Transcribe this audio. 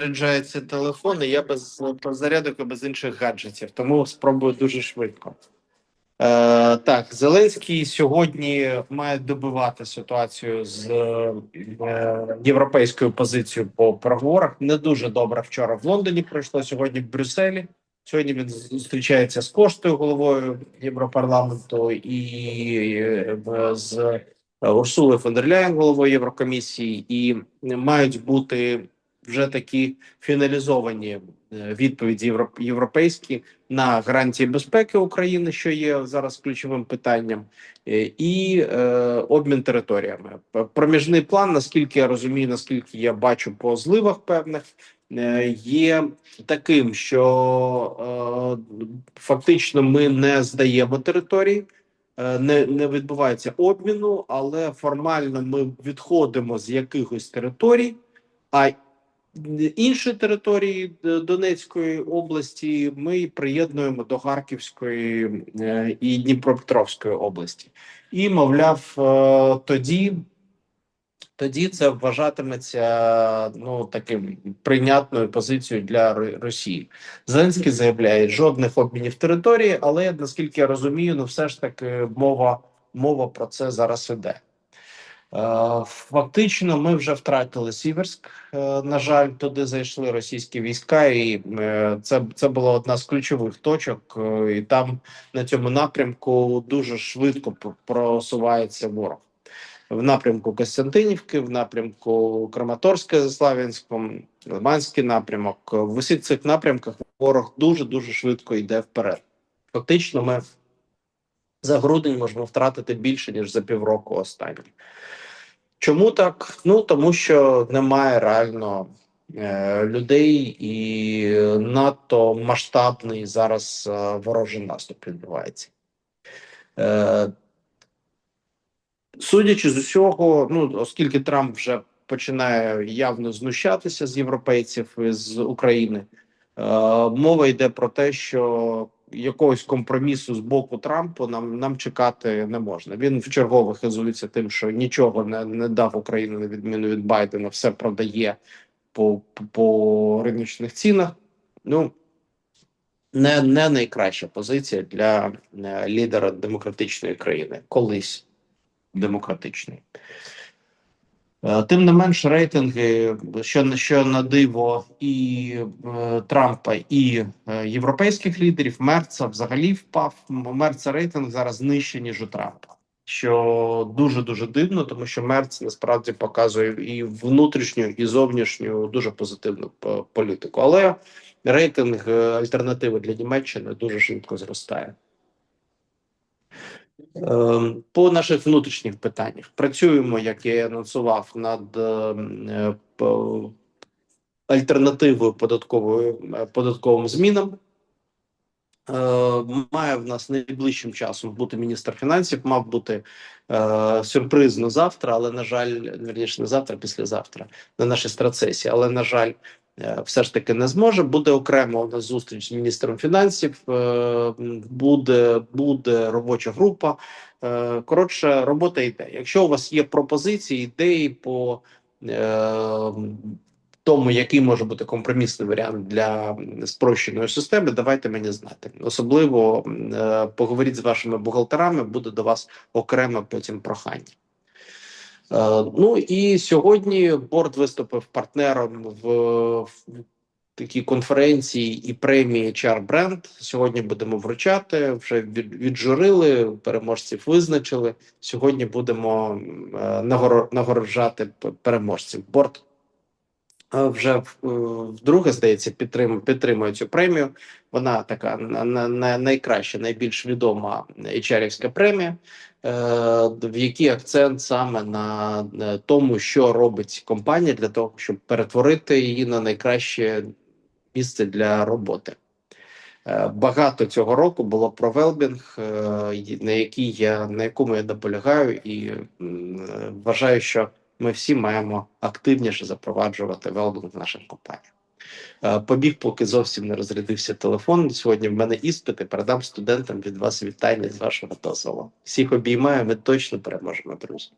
заряджається телефон, і я без зарядок і без інших гаджетів, тому спробую дуже швидко. Е, так, Зеленський сьогодні має добивати ситуацію з е, європейською позицією по переговорах. Не дуже добре вчора в Лондоні пройшло сьогодні в Брюсселі. Сьогодні він зустрічається з коштою головою Європарламенту і е, з Урсулою фон дер Ляєн, головою Єврокомісії, і мають бути вже такі фіналізовані е, відповіді європ- європейські на гарантії безпеки України, що є зараз ключовим питанням, е, і е, обмін територіями. Проміжний план, наскільки я розумію, наскільки я бачу по зливах певних, е, є таким, що е, фактично ми не здаємо території. Не, не відбувається обміну, але формально ми відходимо з якихось територій, а інші території Донецької області ми приєднуємо до Харківської е, і Дніпропетровської області. І, мовляв, е, тоді, тоді це вважатиметься ну таким прийнятною позицією для Росії. Зеленський заявляє жодних обмінів території, але наскільки я розумію, ну все ж таки мова, мова про це зараз іде. Е, Фактично, ми вже втратили Сіверськ. Е, На жаль, туди зайшли російські війська, і е, це, це була одна з ключових точок. І там на цьому напрямку дуже швидко просувається ворог. В напрямку Костянтинівки, в напрямку Краматорська за Славянськом, Лиманський напрямок. В усіх цих напрямках ворог дуже дуже швидко йде вперед. Фактично, ми за грудень можемо втратити більше ніж за півроку останніх. Чому так? Ну тому що немає реально е, людей, і надто масштабний зараз е, ворожий наступ відбувається. Е, судячи з усього, ну оскільки Трамп вже починає явно знущатися з європейців з України, е, мова йде про те, що якогось компромісу з боку Трампу нам нам чекати не можна. Він в чергове хизується тим, що нічого не, не дав Україні на відміну від Байдена, все продає по, по, по риночних цінах. Ну не, не найкраща позиція для е, лідера демократичної країни, колись демократичної. Е, Тим не менш, рейтинги, що, що на диво і е, Трампа, і е, європейських лідерів, Мерца взагалі впав. Мерца рейтинг зараз нижче, ніж у Трампа. Що дуже дуже дивно, тому що Мерц насправді показує і внутрішню, і зовнішню дуже позитивну політику. Але рейтинг е, альтернативи для Німеччини дуже швидко зростає. Ем, По наших внутрішніх питаннях працюємо, як я і анонсував, над ем, е, альтернативою е, податковим змінам. Е, Має в нас найближчим часом бути міністр фінансів. Мав бути е, сюрпризно завтра, але на жаль, верніше не завтра, післязавтра на нашій страцесії. Але на жаль, все ж таки не зможе. Буде окремо у нас зустріч з міністром фінансів. е, Буде, буде робоча група. Е, Коротше, робота йде. Якщо у вас є пропозиції, ідеї по е, тому, який може бути компромісний варіант для спрощеної системи, давайте мені знати. Особливо е, поговоріть з вашими бухгалтерами, буде до вас окреме потім прохання. Е, ну і сьогодні борт виступив партнером в, в такій конференції і премії HR Brand. Сьогодні будемо вручати. Вже від, віджурили, переможців визначили. Сьогодні будемо е, нагороджати переможців. Борд е, вже е, вдруге, здається, підтрим, підтримує цю премію. Вона така на, на, на найкраща, найбільш відома HR-івська премія, е, в якій акцент саме на, на тому, що робить компанія для того, щоб перетворити її на найкраще місце для роботи. Е, Багато цього року було про велбінг, е, на який я на якому я наполягаю, і е, вважаю, що ми всі маємо активніше запроваджувати велдинг в наших компаніях. Е, Побіг, поки зовсім не розрядився телефон. Сьогодні в мене іспити. Передам студентам від вас вітання з вашого дозволу. Всіх обіймаю. Ми точно переможемо, друзі.